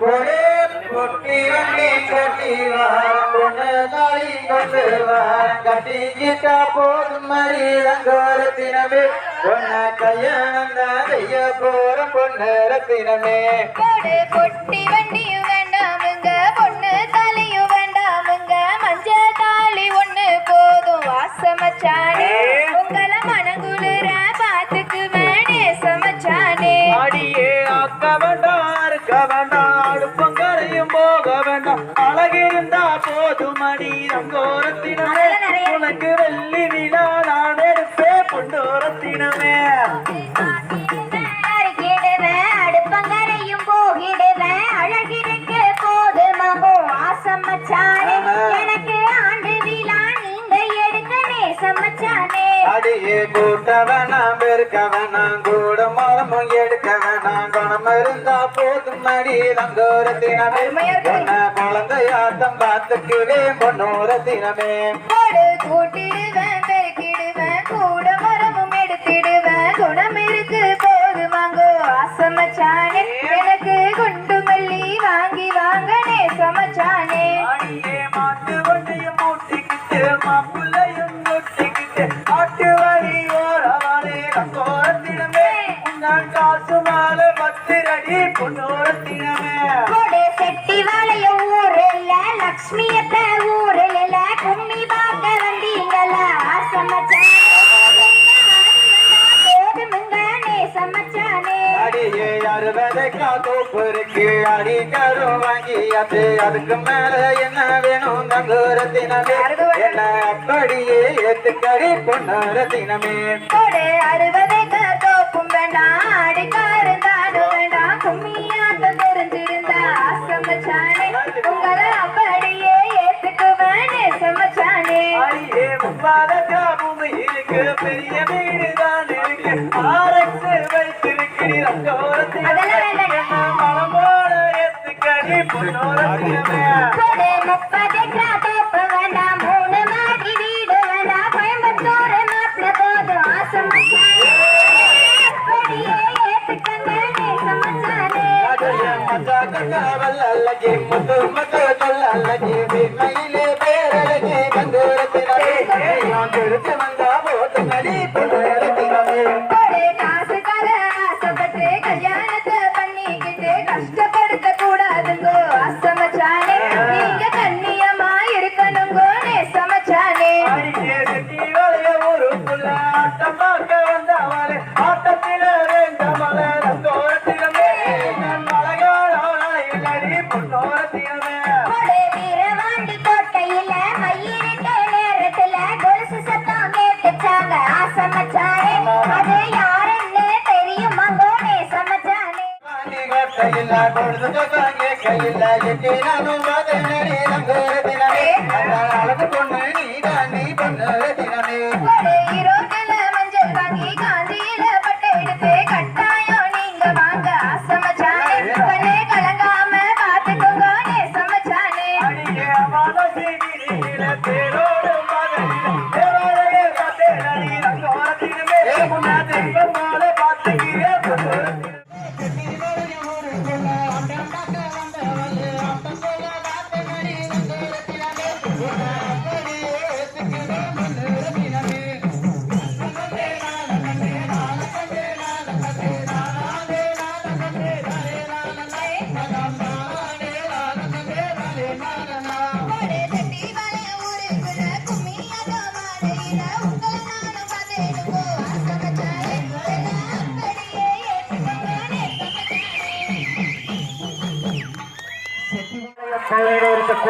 கொடே பொட்டி வண்டி கட்டி வா பொண்ணு கட்டிக்கிட்டா போதும் மறி ரங்கோரத்தினமே பொண்ண கையாளம் தான் செய்ய போற பொண்ணு ரத்தினமே கோடு பொட்டி வேண்டாமுங்க பொண்ணு தலையும் வேண்டாமுங்க மஞ்ச தாலி ஒண்ணு போதும் வாசமச்சானே மனங்குளிர பாத்துக்கு சமச்சானே அடியே ஆக்க அடி ரங்கோரத்தினமே உனக்கு வெள்ளி விழா நான் எடுப்பே வாசமச்சானே எனக்கு ஆண்டு விழா நீங்க எடுக்க நேசமச்சானே அடியே கூட்ட வேணாம் பெருக்க வேணாம் கூட மரமும் எடுக்க வேணாம் குணம் இருந்தா போதும் அடி ரங்கோரத்தினமே பொண்ண குழந்தையாட்டம் பார்த்துக்குவே பொன்னோரத்தினமே கோடு கூட்டிடுவேன் பெருக்கிடுவேன் கூட மரமும் எடுத்திடுவேன். குணம் இருக்கு போது வாங்கோ ஆசமச்சானே எனக்கு குண்டு மல்லி வாங்கி வாங்கனே சமச்சானே. மாட்டு வண்டியும் மூட்டிக்கிட்டு மாப்பிள்ளையும் கொட்டிக்கிட்டு ஆட்டு வழி ஓரவானே ரங்கோரத்தினமே நான் காசு மாலை பத்து அடி பொன்னோரத்தினமே அறுபதைக்கா தோப்பு இருக்கு. அடி கரும் வாங்கியாச்சு அதுக்கு மேல என்ன வேணும்? தங்குரத்தினமே என்ன அப்படியே ஏத்துக்கடி பொன்னரத்தினமே கோடு அறுபதைக்கு தோப்பும் வேண்டாம். அடிக்காருந்தாலும் வேண்டாம். கும்மியாட்டம் தெரிஞ்சிருந்தா ஆசமச்சானே உங்களை அப்படியே ஏத்துக்குவேன் நேசமச்சானே அடியே முப்பாதக்கா பூமி இருக்கு. பெரிய வல்லல்லகி முத்து முத்து பேரழகி मचाए अरे यार ने तेरी उमंगों ने समझाने। कैला गोड़ जगांगे कैला ये तेरा नुमाद नरे रंगोर दिनाने अदालत को ननी गानी बंदर दिनाने अरे हीरोगल मंजे बागी गांधील पटेड़ते कट्टायो निंग बांगा समझाने कने कलंगा मैं बात को गाने समझाने। अड़ी के आवाज़ से भी तेरो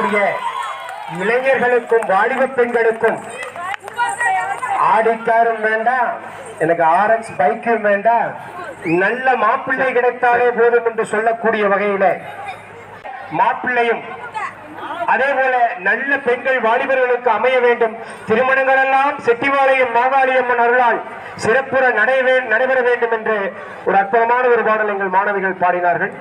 இருக்கக்கூடிய இளைஞர்களுக்கும் வாலிப பெண்களுக்கும் ஆடிக்காரும் வேண்டாம். எனக்கு ஆர்எக்ஸ் பைக்கும் வேண்டாம். நல்ல மாப்பிள்ளை கிடைத்தாலே போதும் என்று சொல்லக்கூடிய வகையில மாப்பிள்ளையும் அதே போல நல்ல பெண்கள் வாலிபர்களுக்கு அமைய வேண்டும். திருமணங்கள் எல்லாம் செட்டிவாளையம் மாகாளியம்மன் அருளால் சிறப்புற நடைபெற நடைபெற வேண்டும் என்று ஒரு அற்புதமான ஒரு பாடல் எங்கள் மாணவிகள் பாடினார்கள்.